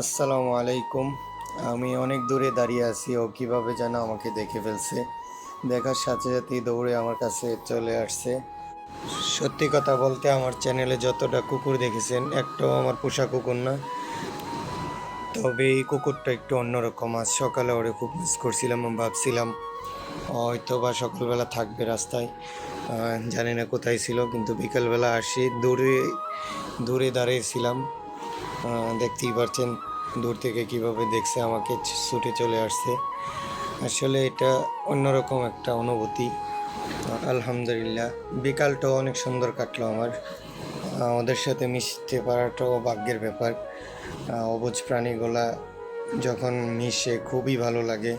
আসসালামু আলাইকুম। আমি অনেক দূরে দাঁড়িয়ে আছি, ও কীভাবে যেন আমাকে দেখে ফেলছে। দেখার সাথে সাথেই দৌড়ে আমার কাছে চলে আসছে। সত্যি কথা বলতে আমার চ্যানেলে যতটা কুকুর দেখেছেন, একটাও আমার পোষা কুকুর না। তবে এই কুকুরটা একটু অন্যরকম। আজ সকালে ওরে খুব মিস করছিলাম ভাবছিলাম হয়তো বা সকালবেলা থাকবে রাস্তায়। জানি না কোথায় ছিল, কিন্তু বিকালবেলা আসি, দূরে দূরে দাঁড়িয়েছিলাম। দেখতেই পারছেন দূর থেকে কীভাবে দেখছে আমাকে ছুটে চলে আসছে। আসলে এটা অন্যরকম একটা অনুভূতি। আলহামদুলিল্লাহ, বিকালটাও অনেক সুন্দর কাটলো আমার। ওদের সাথে মিশতে পারাটাও ভাগ্যের ব্যাপার। অবুজ প্রাণীগুলা যখন মিশে খুবই ভালো লাগে।